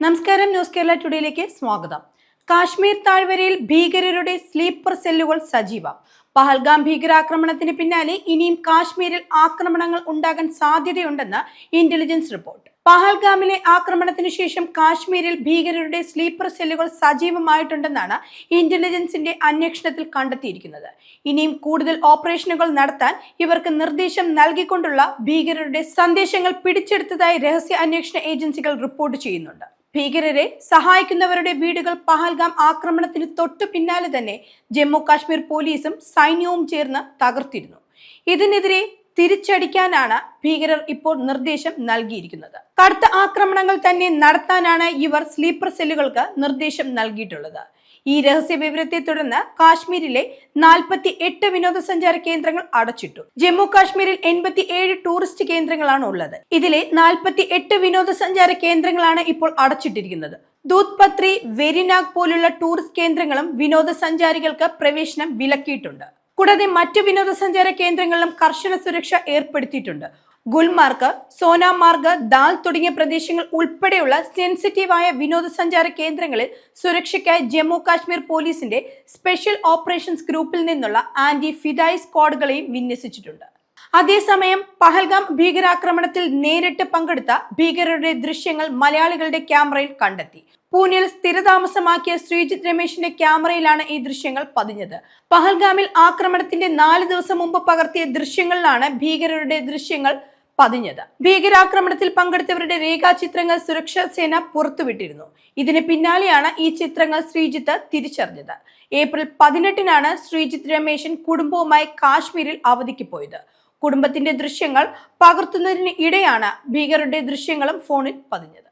നമസ്കാരം ന്യൂസ് കേരള ടുഡേയിലേക്ക് സ്വാഗതം. കാശ്മീർ താഴ്വരയിൽ ഭീകരരുടെ സ്ലീപ്പർ സെല്ലുകൾ സജീവം. പഹൽഗാം ഭീകരാക്രമണത്തിന് പിന്നാലെ ഇനിയും കാശ്മീരിൽ ആക്രമണങ്ങൾ ഉണ്ടാകാൻ സാധ്യതയുണ്ടെന്ന് ഇന്റലിജൻസ് റിപ്പോർട്ട്. പഹൽഗാമിലെ ആക്രമണത്തിന് ശേഷം കാശ്മീരിൽ ഭീകരരുടെ സ്ലീപ്പർ സെല്ലുകൾ സജീവമായിട്ടുണ്ടെന്നാണ് ഇന്റലിജൻസിന്റെ അന്വേഷണത്തിൽ കണ്ടെത്തിയിരിക്കുന്നത്. ഇനിയും കൂടുതൽ ഓപ്പറേഷനുകൾ നടത്താൻ ഇവർക്ക് നിർദ്ദേശം നൽകിക്കൊണ്ടുള്ള ഭീകരരുടെ സന്ദേശങ്ങൾ പിടിച്ചെടുത്തതായി രഹസ്യ അന്വേഷണ ഏജൻസികൾ റിപ്പോർട്ട് ചെയ്യുന്നുണ്ട്. ഭീകരരെ സഹായിക്കുന്നവരുടെ വീടുകൾ പഹൽഗാം ആക്രമണത്തിന് തൊട്ടു പിന്നാലെ തന്നെ ജമ്മു കാശ്മീർ പോലീസും സൈന്യവും ചേർന്ന് തകർത്തിരുന്നു. ഇതിനെതിരെ തിരിച്ചടിക്കാനാണ് ഭീകരർ ഇപ്പോൾ നിർദ്ദേശം നൽകിയിരിക്കുന്നത്. കടുത്ത ആക്രമണങ്ങൾ തന്നെ നടത്താനാണ് ഇവർ സ്ലീപ്പർ സെല്ലുകൾക്ക് നിർദ്ദേശം നൽകിയിട്ടുള്ളത്. ഈ രഹസ്യ വിവരത്തെ തുടർന്ന് കാശ്മീരിലെ നാൽപ്പത്തി എട്ട് വിനോദസഞ്ചാര കേന്ദ്രങ്ങൾ അടച്ചിട്ടു. ജമ്മു കാശ്മീരിൽ എൺപത്തി ഏഴ് ടൂറിസ്റ്റ് കേന്ദ്രങ്ങളാണ് ഉള്ളത്. ഇതിലെ നാൽപ്പത്തി എട്ട് വിനോദസഞ്ചാര കേന്ദ്രങ്ങളാണ് ഇപ്പോൾ അടച്ചിട്ടിരിക്കുന്നത്. ദൂത്പത്രി വെരിനാഗ് പോലുള്ള ടൂറിസ്റ്റ് കേന്ദ്രങ്ങളും വിനോദസഞ്ചാരികൾക്ക് പ്രവേശനം വിലക്കിയിട്ടുണ്ട്. കൂടാതെ മറ്റു വിനോദസഞ്ചാര കേന്ദ്രങ്ങളിലും കർശന സുരക്ഷ ഏർപ്പെടുത്തിയിട്ടുണ്ട്. ഗുൽമാർഗ് സോനാമാർഗ് ദാൽ തുടങ്ങിയ പ്രദേശങ്ങൾ ഉൾപ്പെടെയുള്ള സെൻസിറ്റീവായ വിനോദസഞ്ചാര കേന്ദ്രങ്ങളിൽ സുരക്ഷയ്ക്കായി ജമ്മു കാശ്മീർ പോലീസിന്റെ സ്പെഷ്യൽ ഓപ്പറേഷൻസ് ഗ്രൂപ്പിൽ നിന്നുള്ള ആന്റി ഫിഡായി സ്ക്വാഡുകളെയും വിന്യസിച്ചിട്ടുണ്ട്. അതേസമയം പഹൽഗാം ഭീകരാക്രമണത്തിൽ നേരിട്ട് പങ്കെടുത്ത ഭീകരരുടെ ദൃശ്യങ്ങൾ മലയാളികളുടെ ക്യാമറയിൽ കണ്ടെത്തി. പൂനെയിൽ സ്ഥിരതാമസമാക്കിയ ശ്രീജിത്ത് രമേശിന്റെ ക്യാമറയിലാണ് ഈ ദൃശ്യങ്ങൾ പതിഞ്ഞത്. പഹൽഗാമിൽ ആക്രമണത്തിന്റെ നാല് ദിവസം മുമ്പ് പകർത്തിയ ദൃശ്യങ്ങളിലാണ് ഭീകരരുടെ ദൃശ്യങ്ങൾ പതിഞ്ഞത്. ഭീകരാക്രമണത്തിൽ പങ്കെടുത്തവരുടെ രേഖാചിത്രങ്ങൾ സുരക്ഷാ സേന പുറത്തുവിട്ടിരുന്നു. ഇതിന് പിന്നാലെയാണ് ഈ ചിത്രങ്ങൾ ശ്രീജിത്ത് തിരിച്ചറിഞ്ഞത്. ഏപ്രിൽ പതിനെട്ടിനാണ് ശ്രീജിത്ത് രമേശൻ കുടുംബവുമായി കാശ്മീരിൽ അവധിക്ക് പോയത് കുടുംബത്തിന്റെ ദൃശ്യങ്ങൾ പകർത്തുന്നതിന് ഇടെയാണ് ഭീകരരുടെ ദൃശ്യങ്ങളും ഫോണിൽ പതിഞ്ഞത്.